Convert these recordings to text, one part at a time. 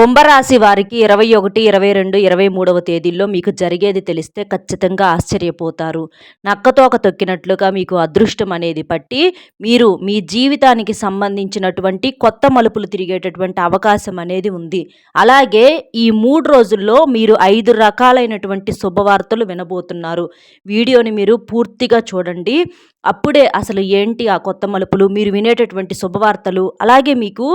కుంభరాశి వారికి ఇరవై ఒకటి ఇరవై రెండు ఇరవై మూడవ తేదీల్లో మీకు జరిగేది తెలిస్తే ఖచ్చితంగా ఆశ్చర్యపోతారు. నక్కతోక తొక్కినట్లుగా మీకు అదృష్టం అనేది పట్టి మీరు మీ జీవితానికి సంబంధించినటువంటి కొత్త మలుపులు తిరిగేటటువంటి అవకాశం అనేది ఉంది. అలాగే ఈ మూడు రోజుల్లో మీరు ఐదు రకాలైనటువంటి శుభవార్తలు వినబోతున్నారు. వీడియోని మీరు పూర్తిగా చూడండి. అప్పుడే అసలు ఏంటి ఆ కొత్త మలుపులు? మీరు వినేటటువంటి శుభవార్తలు అలాగే మీకు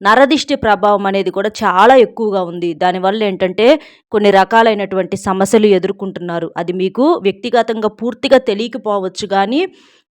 నరదిష్టి ప్రభావం అనేది కూడా చాలా ఎక్కువగా ఉంది. దానివల్ల ఏంటంటే కొన్ని రకాలైనటువంటి సమస్యలు ఎదుర్కొంటున్నారు. అది మీకు వ్యక్తిగతంగా పూర్తిగా తెలియకపోవచ్చు కానీ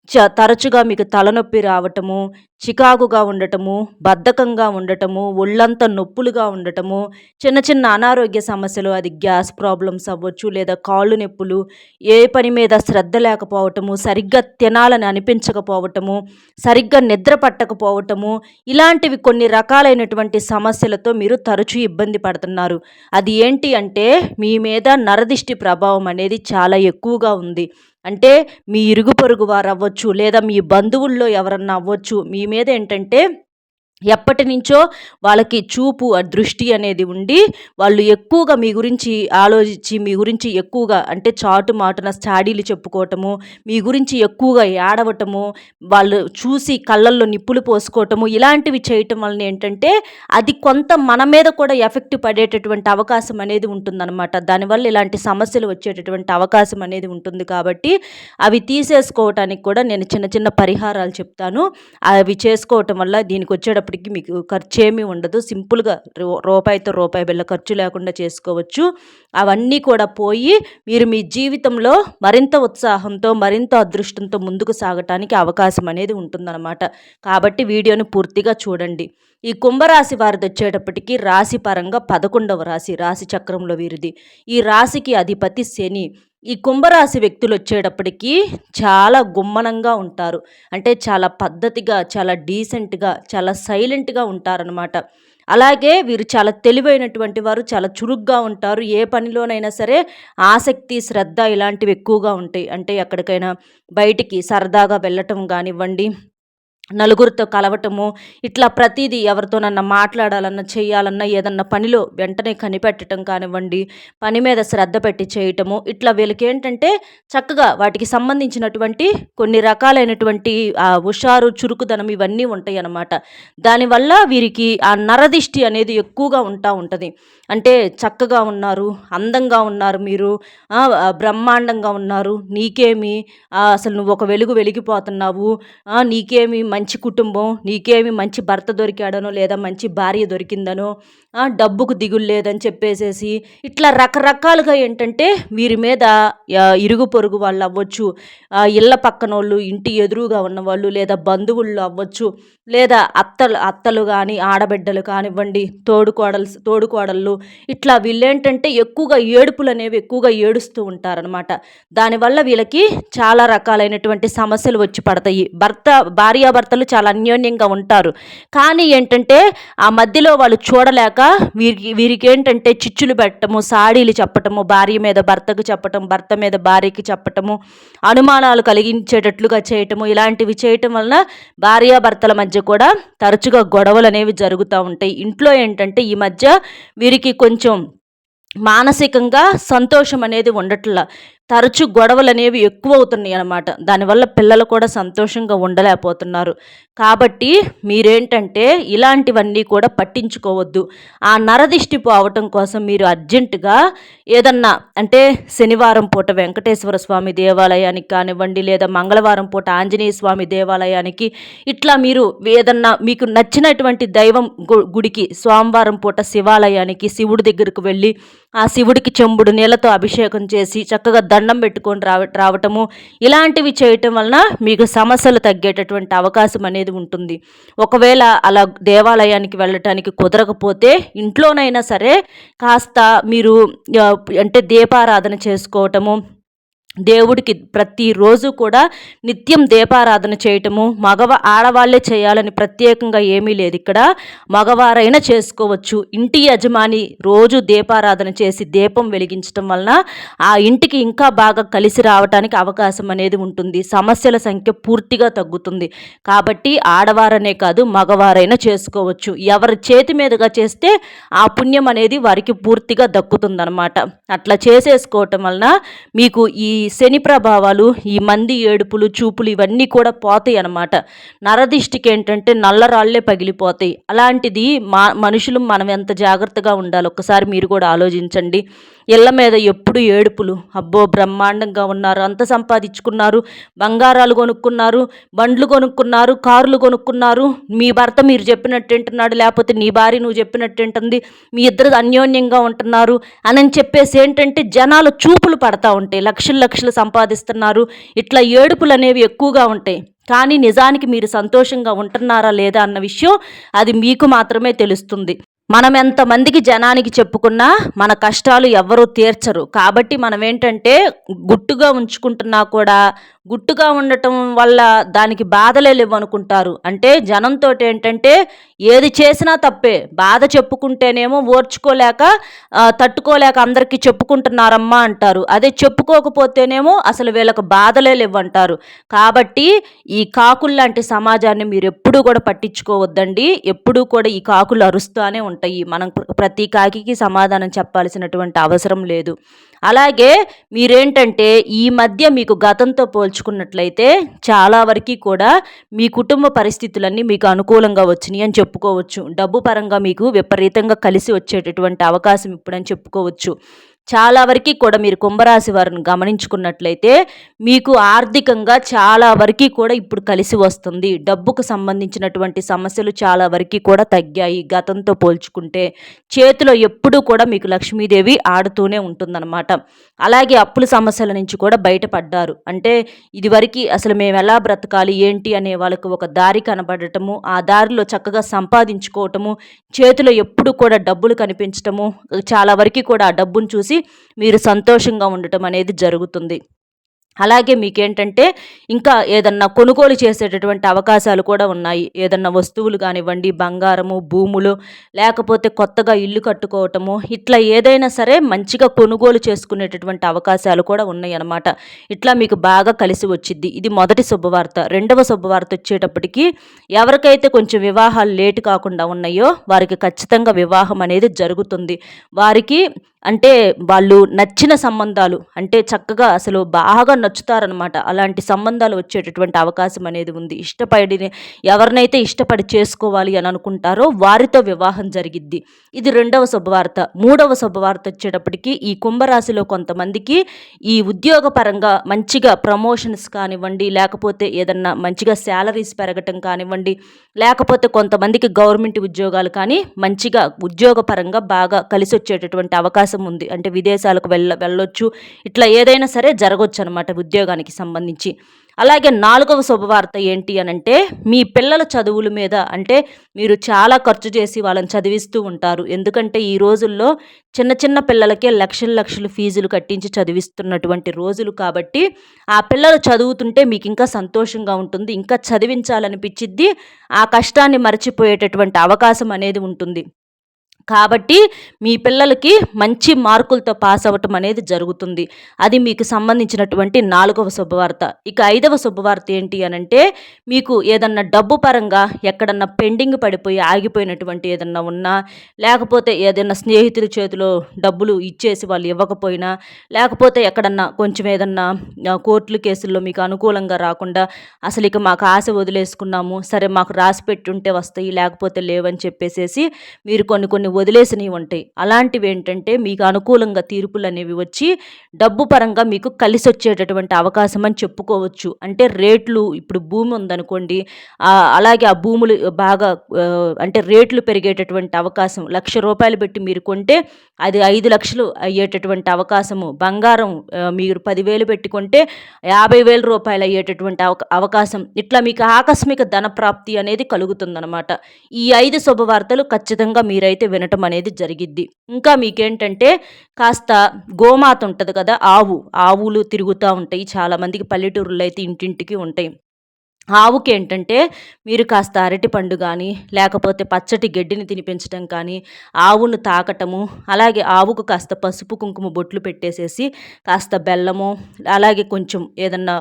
చ తరచుగా మీకు తలనొప్పి రావటము చికాకుగా ఉండటము బద్ధకంగా ఉండటము ఒళ్ళంతా నొప్పులుగా ఉండటము చిన్న చిన్న అనారోగ్య సమస్యలు అది గ్యాస్ ప్రాబ్లమ్స్ అవ్వచ్చు లేదా కాళ్ళు నొప్పులు ఏ పని మీద శ్రద్ధ లేకపోవటము సరిగ్గా తినాలని అనిపించకపోవటము సరిగ్గా నిద్ర పట్టకపోవటము ఇలాంటివి కొన్ని రకాలైనటువంటి సమస్యలతో మీరు తరచూ ఇబ్బంది పడుతున్నారు. అది ఏంటి అంటే మీ మీద నరదిష్టి ప్రభావం అనేది చాలా ఎక్కువగా ఉంది. అంటే మీ ఇరుగు పొరుగు వారు అవ్వచ్చు లేదా మీ బంధువుల్లో ఎవరన్నా అవ్వచ్చు మీ మీద ఏంటంటే ఎప్పటి నుంచో వాళ్ళకి చూపు దృష్టి అనేది ఉండి వాళ్ళు ఎక్కువగా మీ గురించి ఆలోచించి మీ గురించి ఎక్కువగా అంటే చాటు మాటున స్టాడీలు చెప్పుకోవటము మీ గురించి ఎక్కువగా ఏడవటము వాళ్ళు చూసి కళ్ళల్లో నిప్పులు పోసుకోవటము ఇలాంటివి చేయటం వలన ఏంటంటే అది కొంత మన మీద కూడా ఎఫెక్ట్ పడేటటువంటి అవకాశం అనేది ఉంటుందన్నమాట. దానివల్ల ఇలాంటి సమస్యలు వచ్చేటటువంటి అవకాశం అనేది ఉంటుంది కాబట్టి అవి తీసేసుకోవటానికి కూడా నేను చిన్న చిన్న పరిహారాలు చెప్తాను. అవి చేసుకోవటం వల్ల దీనికి వచ్చేటప్పుడు వచ్చేటప్పటికి మీకు ఖర్చు ఏమీ ఉండదు. సింపుల్గా రూపాయితో రూపాయి బిళ్ళ ఖర్చు లేకుండా చేసుకోవచ్చు. అవన్నీ కూడా పోయి మీరు మీ జీవితంలో మరింత ఉత్సాహంతో మరింత అదృష్టంతో ముందుకు సాగటానికి అవకాశం అనేది ఉంటుందన్నమాట. కాబట్టి వీడియోని పూర్తిగా చూడండి. ఈ కుంభరాశి వారిది వచ్చేటప్పటికి రాశి పరంగా పదకొండవ రాశి రాశి చక్రంలో వీరిది. ఈ రాశికి అధిపతి శని. ఈ కుంభరాశి వ్యక్తులు వచ్చేటప్పటికి చాలా గుమ్మనంగా ఉంటారు. అంటే చాలా పద్ధతిగా చాలా డీసెంట్గా చాలా సైలెంట్గా ఉంటారనమాట అలాగే వీరు చాలా తెలివైనటువంటి వారు చాలా చురుగ్గా ఉంటారు. ఏ పనిలోనైనా సరే ఆసక్తి శ్రద్ధ ఇలాంటివి ఎక్కువగా ఉంటాయి. అంటే ఎక్కడికైనా బయటికి సరదాగా వెళ్ళటం కానివ్వండి నలుగురితో కలవటము ఇట్లా ప్రతిదీ ఎవరితోనన్నా మాట్లాడాలన్నా చేయాలన్నా ఏదన్నా పనిలో వెంటనే కనిపెట్టడం కానివ్వండి పని మీద శ్రద్ధ పెట్టి చేయటము ఇట్లా వీళ్ళకి ఏంటంటే చక్కగా వాటికి సంబంధించినటువంటి కొన్ని రకాలైనటువంటి ఆ హుషారు చురుకుదనం ఇవన్నీ ఉంటాయి అన్నమాట దానివల్ల వీరికి ఆ నరదిష్టి అనేది ఎక్కువగా ఉంటా ఉంటుంది. అంటే చక్కగా ఉన్నారు అందంగా ఉన్నారు మీరు బ్రహ్మాండంగా ఉన్నారు నీకేమి అసలు నువ్వు ఒక వెలుగు వెలిగిపోతున్నావు నీకేమి మంచి కుటుంబం నీకేమి మంచి భర్త దొరికాడనో లేదా మంచి భార్య దొరికిందనో డబ్బుకు దిగులు లేదని చెప్పేసేసి ఇట్లా రకరకాలుగా ఏంటంటే వీరి మీద ఇరుగు పొరుగు వాళ్ళు అవ్వచ్చు ఇళ్ళ పక్కన వాళ్ళు ఇంటి ఎదురుగా ఉన్నవాళ్ళు లేదా బంధువుళ్ళు అవ్వచ్చు లేదా అత్తలు అత్తలు కానీ ఆడబిడ్డలు కానివ్వండి తోడుకోడలు తోడుకోడళ్ళు ఇట్లా వీళ్ళేంటంటే ఎక్కువగా ఏడుపులు అనేవి ఎక్కువగా ఏడుస్తూ ఉంటారనమాట దానివల్ల వీళ్ళకి చాలా రకాలైనటువంటి సమస్యలు వచ్చి పడతాయి. భర్త భార్యాభర్తలు చాలా అన్యోన్యంగా ఉంటారు. కానీ ఏంటంటే ఆ మధ్యలో వాళ్ళు చూడలేక వీరికి వీరికి ఏంటంటే చిచ్చులు పెట్టడము సాడీలు చెప్పటము భార్య మీద భర్తకు చెప్పటం భర్త మీద భార్యకి చెప్పటము అనుమానాలు కలిగించేటట్లుగా చేయటము ఇలాంటివి చేయటం వలన భార్యాభర్తల మధ్య కూడా తరచుగా గొడవలు అనేవి జరుగుతూ ఉంటాయి. ఇంట్లో ఏంటంటే ఈ మధ్య వీరికి కొంచెం మానసికంగా సంతోషం అనేది ఉండట్లా. తరచు గొడవలు అనేవి ఎక్కువ అవుతున్నాయి అన్నమాట. దానివల్ల పిల్లలు కూడా సంతోషంగా ఉండలేకపోతున్నారు. కాబట్టి మీరేంటంటే ఇలాంటివన్నీ కూడా పట్టించుకోవద్దు. ఆ నరదిష్టి పోవటం కోసం మీరు అర్జెంటుగా ఏదన్నా అంటే శనివారం పూట వెంకటేశ్వర స్వామి దేవాలయానికి కానివ్వండి లేదా మంగళవారం పూట ఆంజనేయ స్వామి దేవాలయానికి ఇట్లా మీరు ఏదన్నా మీకు నచ్చినటువంటి దైవం గుడికి సోమవారం పూట శివాలయానికి శివుడి దగ్గరకు వెళ్ళి ఆ శివుడికి చెంబుడు నీళ్ళతో అభిషేకం చేసి చక్కగా దండం పెట్టుకొని రావ రావటము ఇలాంటివి చేయటం వలన మీకు సమస్యలు తగ్గేటటువంటి అవకాశం అనేది ఉంటుంది. ఒకవేళ అలా దేవాలయానికి వెళ్ళటానికి కుదరకపోతే ఇంట్లోనైనా సరే కాస్త మీరు అంటే దీపారాధన చేసుకోవటము దేవుడికి ప్రతిరోజు కూడా నిత్యం దీపారాధన చేయటము మగవ ఆడవాళ్ళే చేయాలని ప్రత్యేకంగా ఏమీ లేదు ఇక్కడ. మగవారైనా చేసుకోవచ్చు. ఇంటి యజమాని రోజు దీపారాధన చేసి దీపం వెలిగించటం వలన ఆ ఇంటికి ఇంకా బాగా కలిసి రావడానికి అవకాశం అనేది ఉంటుంది. సమస్యల సంఖ్య పూర్తిగా తగ్గుతుంది. కాబట్టి ఆడవారనే కాదు మగవారైనా చేసుకోవచ్చు. ఎవరి చేతి మీదుగా చేస్తే ఆ పుణ్యం అనేది వారికి పూర్తిగా దక్కుతుందనమాట అట్లా చేసేసుకోవటం వలన మీకు ఈ శని ప్రభావాలు ఈ మంది ఏడుపులు చూపులు ఇవన్నీ కూడా పోతాయి అన్నమాట. నరదిష్టికి ఏంటంటే నల్లరాళ్ళే పగిలిపోతాయి. అలాంటిది మా మనుషులు మనం ఎంత జాగ్రత్తగా ఉండాలి ఒక్కసారి మీరు కూడా ఆలోచించండి. ఇళ్ళ మీద ఎప్పుడు ఏడుపులు. అబ్బో బ్రహ్మాండంగా ఉన్నారు. అంత సంపాదించుకున్నారు. బంగారాలు కొనుక్కున్నారు. బండ్లు కొనుక్కున్నారు. కార్లు కొనుక్కున్నారు. మీ భర్త మీరు చెప్పినట్టు వింటున్నాడు లేకపోతే నీ భార్య నువ్వు చెప్పినట్టు వింటుంది. మీ ఇద్దరు అన్యోన్యంగా ఉంటున్నారు. అని చెప్పేసి ఏంటంటే జనాలు చూపులు పడతా ఉంటాయి. లక్షల లక్షలు సంపాదిస్తున్నారు. ఇట్లా ఏడుపులు అనేవి ఎక్కువగా ఉంటాయి కానీ నిజానికి మీరు సంతోషంగా ఉంటున్నారా లేదా అన్న విషయం అది మీకు మాత్రమే తెలుస్తుంది. మనం ఎంతమందికి జనానికి చెప్పుకున్నా మన కష్టాలు ఎవ్వరూ తీర్చరు. కాబట్టి మనం ఏంటంటే గుట్టుగా ఉంచుకుంటున్నా కూడా గుట్టుగా ఉండటం వల్ల దానికి బాధలే లేవు అనుకుంటారు. అంటే జనంతో ఏంటంటే ఏది చేసినా తప్పే. బాధ చెప్పుకుంటేనేమో ఓర్చుకోలేక తట్టుకోలేక అందరికీ చెప్పుకుంటున్నారమ్మా అంటారు. అదే చెప్పుకోకపోతేనేమో అసలు వీళ్ళకి బాధలే లేవంటారు కాబట్టి ఈ కాకులు లాంటి సమాజాన్ని మీరు ఎప్పుడూ కూడా పట్టించుకోవద్దండి. ఎప్పుడూ కూడా ఈ కాకులు అరుస్తూనే ఉంటాయి. మనం ప్రతి కాకి సమాధానం చెప్పాల్సినటువంటి అవసరం లేదు. అలాగే మీరేంటంటే ఈ మధ్య మీకు గతంతో పోల్చుకున్నట్లయితే చాలా వరకు కూడా మీ కుటుంబ పరిస్థితులన్నీ మీకు అనుకూలంగా వచ్చినాయి అని చెప్పుకోవచ్చు. డబ్బు పరంగా మీకు విపరీతంగా కలిసి వచ్చేటటువంటి అవకాశం ఇప్పుడని చెప్పుకోవచ్చు. చాలా వరకు కూడా మీరు కుంభరాశి వారిని గమనించుకున్నట్లయితే మీకు ఆర్థికంగా చాలా వరకు కూడా ఇప్పుడు కలిసి వస్తుంది. డబ్బుకు సంబంధించినటువంటి సమస్యలు చాలా వరకు కూడా తగ్గాయి. గతంతో పోల్చుకుంటే చేతిలో ఎప్పుడూ కూడా మీకు లక్ష్మీదేవి ఆడుతూనే ఉంటుందన్నమాట. అలాగే అప్పుల సమస్యల నుంచి కూడా బయటపడ్డారు. అంటే ఇదివరకు అసలు మేము ఎలా బ్రతకాలి? ఏంటి? అనే వాళ్ళకు ఒక దారి కనబడటము ఆ దారిలో చక్కగా సంపాదించుకోవటము చేతిలో ఎప్పుడు కూడా డబ్బులు కనిపించటము చాలా వరకు కూడా ఆ డబ్బును చూసి మీరు సంతోషంగా ఉండటం అనేది జరుగుతుంది. అలాగే మీకేంటంటే ఇంకా ఏదన్నా కొనుగోలు చేసేటటువంటి అవకాశాలు కూడా ఉన్నాయి. ఏదన్నా వస్తువులు కానివ్వండి బంగారము భూములు లేకపోతే కొత్తగా ఇల్లు కట్టుకోవటము ఇట్లా ఏదైనా సరే మంచిగా కొనుగోలు చేసుకునేటటువంటి అవకాశాలు కూడా ఉన్నాయి అన్నమాట ఇట్లా మీకు బాగా కలిసి వచ్చింది ఇది మొదటి శుభవార్త. రెండవ శుభవార్త వచ్చేటప్పటికి ఎవరికైతే కొంచెం వివాహాలు లేటు కాకుండా ఉన్నాయో వారికి ఖచ్చితంగా వివాహం అనేది జరుగుతుంది. వారికి అంటే వాళ్ళు నచ్చిన సంబంధాలు అంటే చక్కగా అసలు బాగా నచ్చుతారనమాట అలాంటి సంబంధాలు వచ్చేటటువంటి అవకాశం అనేది ఉంది. ఇష్టపడి ఎవరినైతే ఇష్టపడి చేసుకోవాలి అని అనుకుంటారో వారితో వివాహం జరిగిద్ది. ఇది రెండవ శుభవార్త. మూడవ శుభవార్త వచ్చేటప్పటికి ఈ కుంభరాశిలో కొంతమందికి ఈ ఉద్యోగపరంగా మంచిగా ప్రమోషన్స్ కానివ్వండి లేకపోతే ఏదన్నా మంచిగా శాలరీస్ పెరగటం కానివ్వండి లేకపోతే కొంతమందికి గవర్నమెంట్ ఉద్యోగాలు కానీ మంచిగా ఉద్యోగపరంగా బాగా కలిసి వచ్చేటటువంటి అవకాశం అవకాశం ఉంది. అంటే విదేశాలకు వెళ్ళ వెళ్ళొచ్చు. ఇట్లా ఏదైనా సరే జరగవచ్చు అనమాట ఉద్యోగానికి సంబంధించి. అలాగే నాలుగవ శుభవార్త ఏంటి అని అంటే మీ పిల్లల చదువుల మీద అంటే మీరు చాలా ఖర్చు చేసి వాళ్ళని చదివిస్తూ ఉంటారు. ఎందుకంటే ఈ రోజుల్లో చిన్న చిన్న పిల్లలకే లక్షల లక్షలు ఫీజులు కట్టించి చదివిస్తున్నటువంటి రోజులు కాబట్టి ఆ పిల్లలు చదువుతుంటే మీకు ఇంకా సంతోషంగా ఉంటుంది. ఇంకా చదివించాలనిపించిద్ది. ఆ కష్టాన్ని మర్చిపోయేటటువంటి అవకాశం అనేది ఉంటుంది. కాబట్టి మీ పిల్లలకి మంచి మార్కులతో పాస్ అవ్వటం అనేది జరుగుతుంది. అది మీకు సంబంధించినటువంటి నాలుగవ శుభవార్త. ఇక ఐదవ శుభవార్త ఏంటి అనంటే మీకు ఏదన్నా డబ్బు పరంగా ఎక్కడన్నా పెండింగ్ పడిపోయి ఆగిపోయినటువంటి ఏదన్నా ఉన్నా లేకపోతే ఏదైనా స్నేహితుల చేతిలో డబ్బులు ఇచ్చేసి వాళ్ళు ఇవ్వకపోయినా లేకపోతే ఎక్కడన్నా కొంచెం ఏదన్నా కోర్టుల కేసుల్లో మీకు అనుకూలంగా రాకుండా అసలు ఇక మాకు ఆశ వదిలేసుకున్నాము సరే మాకు రాసి పెట్టుంటే వస్తాయి లేకపోతే లేవని చెప్పేసేసి మీరు కొన్ని కొన్ని వదిలేసినవి ఉంటాయి అలాంటివి ఏంటంటే మీకు అనుకూలంగా తీర్పులు అనేవి వచ్చి డబ్బు పరంగా మీకు కలిసి వచ్చేటటువంటి అవకాశం అని చెప్పుకోవచ్చు. అంటే రేట్లు ఇప్పుడు భూమి ఉందనుకోండి అలాగే ఆ భూములు బాగా అంటే రేట్లు పెరిగేటటువంటి అవకాశం లక్ష రూపాయలు పెట్టి మీరు కొంటే అది ఐదు లక్షలు అయ్యేటటువంటి అవకాశము. బంగారం మీరు పదివేలు పెట్టుకుంటే యాభై వేల రూపాయలు అయ్యేటటువంటి అవకాశం. ఇట్లా మీకు ఆకస్మిక ధన ప్రాప్తి అనేది కలుగుతుందన్నమాట ఈ ఐదు శుభవార్తలు ఖచ్చితంగా మీరైతే విన వినటం అనేది జరిగిద్ది. ఇంకా మీకేంటంటే కాస్త గోమాత ఉంటుంది కదా ఆవు. ఆవులు తిరుగుతూ ఉంటాయి. చాలామందికి పల్లెటూరులో అయితే ఇంటింటికి ఉంటాయి. ఆవుకి ఏంటంటే మీరు కాస్త అరటిపండు కానీ లేకపోతే పచ్చటి గడ్డిని తినిపించడం కానీ ఆవును తాకటము అలాగే ఆవుకు కాస్త పసుపు కుంకుమ బొట్లు పెట్టేసేసి కాస్త బెల్లము అలాగే కొంచెం ఏదన్నా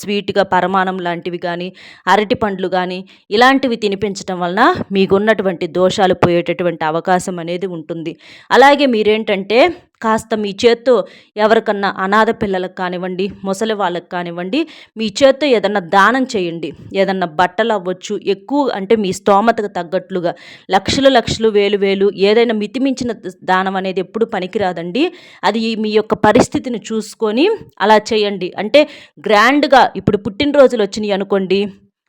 స్వీట్గా పరమాణం లాంటివి కానీ అరటి పండ్లు కానీ ఇలాంటివి తినిపించడం వలన మీకున్నటువంటి దోషాలు పోయేటటువంటి అవకాశం అనేది ఉంటుంది. అలాగే మీరేంటంటే కాస్త మీ చేత్తో ఎవరికన్నా అనాథ పిల్లలకు కానివ్వండి ముసలి వాళ్ళకి కానివ్వండి మీ చేత్తో ఏదన్నా దానం చేయండి. ఏదన్నా బట్టలు అవ్వచ్చు ఎక్కువ అంటే మీ స్తోమతకు తగ్గట్లుగా లక్షలు లక్షలు వేలు వేలు ఏదైనా మితిమించిన దానం అనేది ఎప్పుడు పనికిరాదండి. అది మీ యొక్క పరిస్థితిని చూసుకొని అలా చేయండి. అంటే గ్రాండ్గా ఇప్పుడు పుట్టినరోజులు వచ్చినాయి అనుకోండి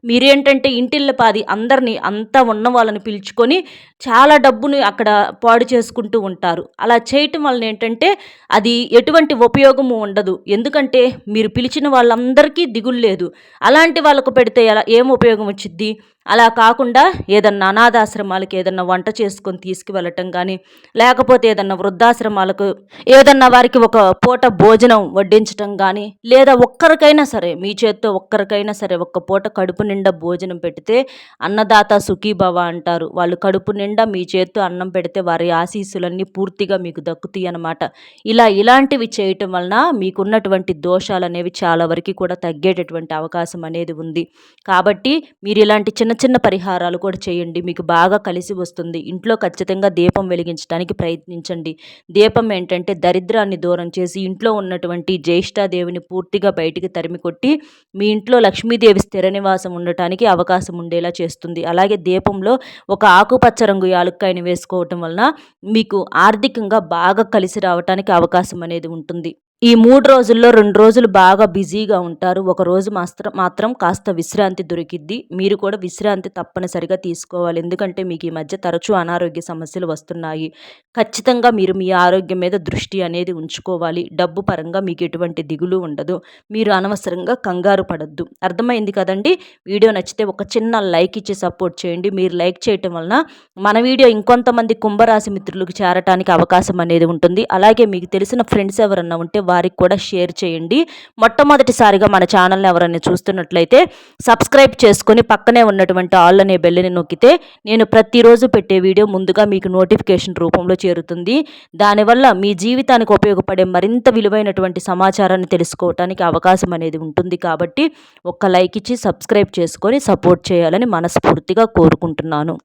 మీరేంటంటే ఇంటిల్లపాది అందరినీ అంతా ఉన్న వాళ్ళని పిలుచుకొని చాలా డబ్బుని అక్కడ పాడు చేసుకుంటూ ఉంటారు. అలా చేయటం వలన ఏంటంటే అది ఎటువంటి ఉపయోగము ఉండదు. ఎందుకంటే మీరు పిలిచిన వాళ్ళందరికీ దిగులు లేదు. అలాంటి వాళ్ళకు పెడితే ఎలా ఏం ఉపయోగం వచ్చిద్ది? అలా కాకుండా ఏదన్నా అనాథాశ్రమాలకు ఏదన్నా వంట చేసుకొని తీసుకువెళ్ళటం కానీ లేకపోతే ఏదన్నా వృద్ధాశ్రమాలకు ఏదన్నా వారికి ఒక పూట భోజనం వడ్డించటం కానీ లేదా ఒక్కరికైనా సరే మీ చేత్తో ఒక్కరికైనా సరే ఒక్క పూట కడుపు నిండా భోజనం పెడితే అన్నదాత సుఖీభవ అంటారు. వాళ్ళు కడుపు నిండా మీ చేత్తో అన్నం పెడితే వారి ఆశీస్సులన్నీ పూర్తిగా మీకు దక్కుతాయి అన్నమాట. ఇలా ఇలాంటివి చేయటం వలన మీకున్నటువంటి దోషాలు అనేవి చాలా వరకు కూడా తగ్గేటటువంటి అవకాశం అనేది ఉంది. కాబట్టి మీరు ఇలాంటి చిన్న చిన్న చిన్న పరిహారాలు కూడా చేయండి. మీకు బాగా కలిసి వస్తుంది. ఇంట్లో ఖచ్చితంగా దీపం వెలిగించడానికి ప్రయత్నించండి. దీపం ఏంటంటే దరిద్రాన్ని దూరం చేసి ఇంట్లో ఉన్నటువంటి జ్యేష్ఠాదేవిని పూర్తిగా బయటికి తరిమి కొట్టి మీ ఇంట్లో లక్ష్మీదేవి స్థిర నివాసం ఉండటానికి అవకాశం ఉండేలా చేస్తుంది. అలాగే దీపంలో ఒక ఆకుపచ్చ రంగు యాలుక్కాయని వేసుకోవటం వలన మీకు ఆర్థికంగా బాగా కలిసి రావటానికి అవకాశం అనేది ఉంటుంది. ఈ మూడు రోజుల్లో రెండు రోజులు బాగా బిజీగా ఉంటారు. ఒక రోజు మాత్రం మాత్రం కాస్త విశ్రాంతి దొరికిద్ది. మీరు కూడా విశ్రాంతి తప్పనిసరిగా తీసుకోవాలి. ఎందుకంటే మీకు ఈ మధ్య తరచూ అనారోగ్య సమస్యలు వస్తున్నాయి. ఖచ్చితంగా మీరు మీ ఆరోగ్యం మీద దృష్టి అనేది ఉంచుకోవాలి. డబ్బు పరంగా మీకు ఎటువంటి దిగులు ఉండదు. మీరు అనవసరంగా కంగారు పడద్దు. అర్థమైంది కదండి? వీడియో నచ్చితే ఒక చిన్న లైక్ ఇచ్చి సపోర్ట్ చేయండి. మీరు లైక్ చేయటం వలన మన వీడియో ఇంకొంతమంది కుంభరాశి మిత్రులకు చేరటానికి అవకాశం అనేది ఉంటుంది. అలాగే మీకు తెలిసిన ఫ్రెండ్స్ ఎవరన్నా ఉంటే వారికి కూడా షేర్ చేయండి. మొట్టమొదటిసారిగా మన ఛానల్ని ఎవరైనా చూస్తున్నట్లయితే సబ్స్క్రైబ్ చేసుకొని పక్కనే ఉన్నటువంటి ఆల్ అనే బెల్లని నొక్కితే నేను ప్రతిరోజు పెట్టే వీడియో ముందుగా మీకు నోటిఫికేషన్ రూపంలో చేరుతుంది. దానివల్ల మీ జీవితానికి ఉపయోగపడే మరింత విలువైనటువంటి సమాచారాన్ని తెలుసుకోవటానికి అవకాశం అనేది ఉంటుంది. కాబట్టి ఒక్క లైక్ ఇచ్చి సబ్స్క్రైబ్ చేసుకొని సపోర్ట్ చేయాలని మనస్ఫూర్తిగా కోరుకుంటున్నాను.